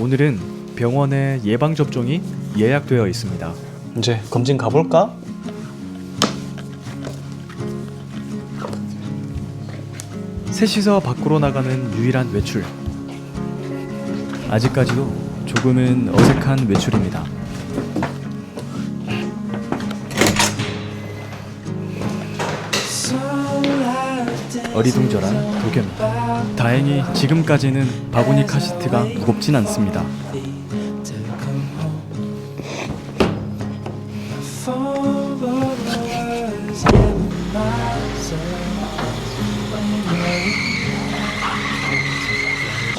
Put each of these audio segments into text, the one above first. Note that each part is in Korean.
오늘은 병원에 예방 접종이 예약되어 있습니다. 이제 검진 가볼까? 셋이서 밖으로 나가는 유일한 외출. 아직까지도 조금은 어색한 외출입니다. 어리둥절한 도겸이. 다행히 지금까지는 바구니 카시트가 무겁진 않습니다.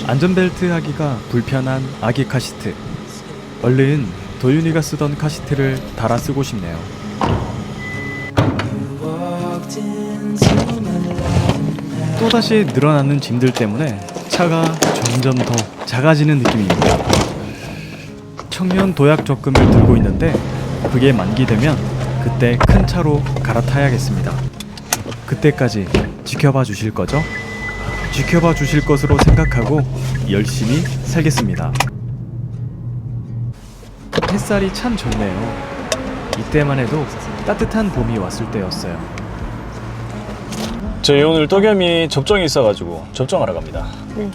안전벨트 하기가 불편한 아기 카시트. 얼른 도윤이가 쓰던 카시트를 달아 쓰고 싶네요. 또다시 늘어나는 짐들 때문에 차가 점점 더 작아지는 느낌입니다. 청년 도약 적금을 들고 있는데 그게 만기되면 그때 큰 차로 갈아타야겠습니다. 그때까지 지켜봐 주실 거죠? 지켜봐 주실 것으로 생각하고 열심히 살겠습니다. 햇살이 참 좋네요. 이때만 해도 따뜻한 봄이 왔을 때였어요. 저희 오늘 또겸이 접종이 있어가지고 접종하러 갑니다. 네.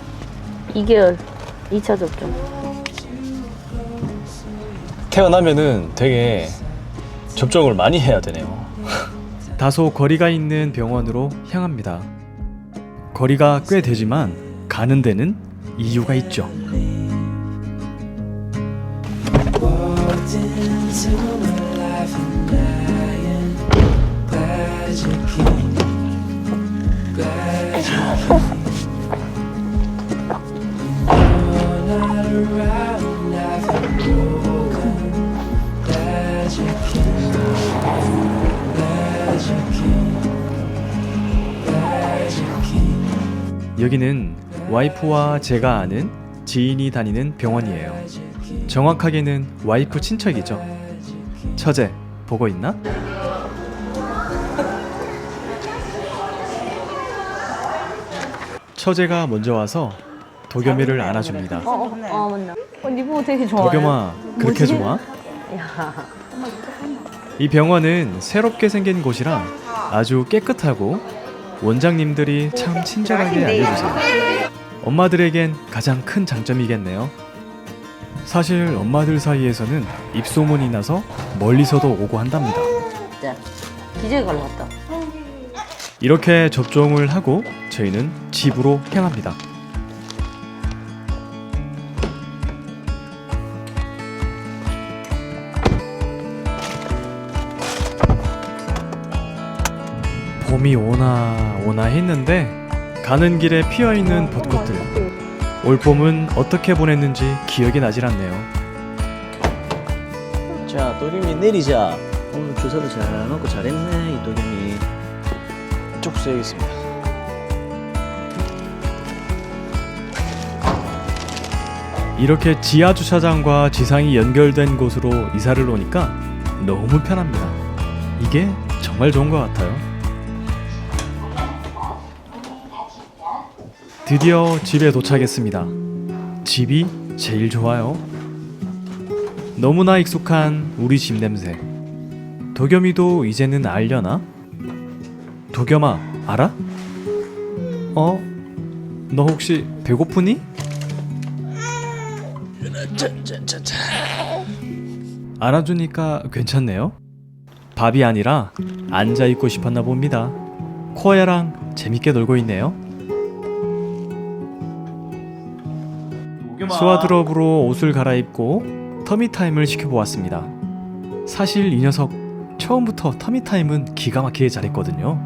2개월 2차 접종. 태어나면은 되게 접종을 많이 해야 되네요. 다소 거리가 있는 병원으로 향합니다. 거리가 꽤 되지만 가는 데는 이유가 있죠. 여기는 와이프와 제가 아는 지인이 다니는 병원이에요. 정확하게는 와이프 친척이죠. 처제, 보고 있나? 처제가 먼저 와서 도겸이를 안아줍니다. 어, 어, 어 맞나. 어, 니 보고 되게 좋아해. 도겸아, 그렇게 뭐지? 좋아? 야. 이 병원은 새롭게 생긴 곳이라 아주 깨끗하고 원장님들이 참 친절하게 알려주세요. 엄마들에겐 가장 큰 장점이겠네요. 사실 엄마들 사이에서는 입소문이 나서 멀리서도 오고 한답니다. 기저귀 갈라갔다. 이렇게 접종을 하고 저희는 집으로 향합니다. 봄이 오나 오나 했는데 가는 길에 피어 있는 벚꽃들. 올 봄은 어떻게 보냈는지 기억이 나질 않네요. 자, 도겸이 내리자. 오늘 주사도 잘 맞고 잘했네, 이 도겸이. 쭉 써야겠습니다. 이렇게 지하 주차장과 지상이 연결된 곳으로 이사를 오니까 너무 편합니다. 이게 정말 좋은 것 같아요. 드디어 집에 도착했습니다. 집이 제일 좋아요. 너무나 익숙한 우리 집 냄새. 도겸이도 이제는 알려나? 도겸아, 알아? 어? 너 혹시 배고프니? 안아주니까 괜찮네요. 밥이 아니라 앉아 있고 싶었나 봅니다. 코아야랑 재밌게 놀고 있네요. 스와드럽으로 옷을 갈아입고 터미타임을 시켜보았습니다. 사실 이 녀석 처음부터 터미타임은 기가 막히게 잘했거든요.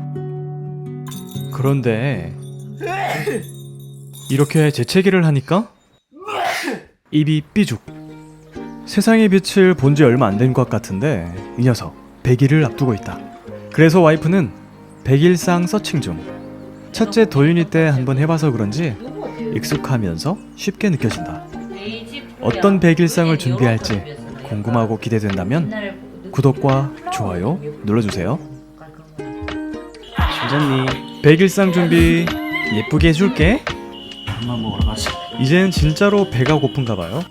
그런데 이렇게 재채기를 하니까 입이 삐죽. 세상의 빛을 본 지 얼마 안 된 것 같은데 이 녀석 100일을 앞두고 있다. 그래서 와이프는 100일상 서칭 중. 첫째 도윤이 때 한번 해봐서 그런지 익숙하면서 쉽게 느껴진다. 어떤 100일상을 준비할지 궁금하고 기대된다면 구독과 좋아요 눌러주세요. 심장님, 100일상 준비 예쁘게 해줄게. 밥만 먹으러 가자. 이젠 진짜로 배가 고픈가 봐요.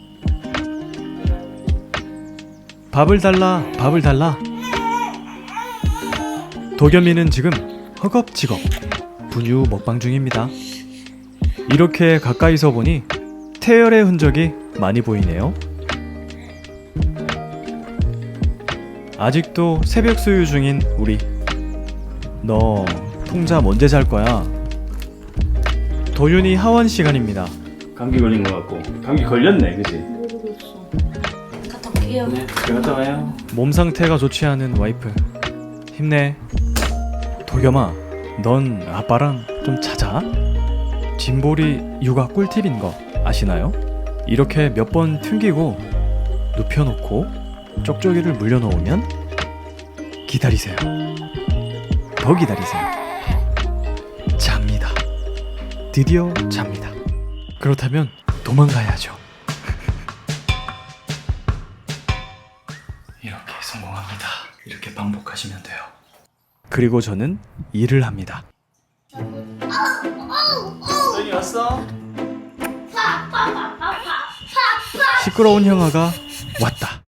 밥을 달라, 밥을 달라. 도겸이는 지금 허겁지겁 분유 먹방 중입니다. 이렇게 가까이서 보니 태열의 흔적이 많이 보이네요. 아직도 새벽 수유 중인 우리. 너 통잠 언제 잘 거야? 도윤이 하원 시간입니다. 감기 걸린 것 같고 감기 걸렸네, 그지? 갔다 올게요. 네, 잘 갔다 와요. 몸 상태가 좋지 않은 와이프. 힘내. 도겸아, 넌 아빠랑 좀 자자. 짐볼이 육아 꿀팁인 거 아시나요? 이렇게 몇 번 튕기고 눕혀놓고 쪽쪽이를 물려놓으면 기다리세요. 더 기다리세요. 드디어 잡니다. 그렇다면 도망가야죠. 이렇게 성공합니다. 이렇게 반복하시면 돼요. 그리고 저는 일을 합니다. 도윤이 왔어? 시끄러운 형아가 왔다.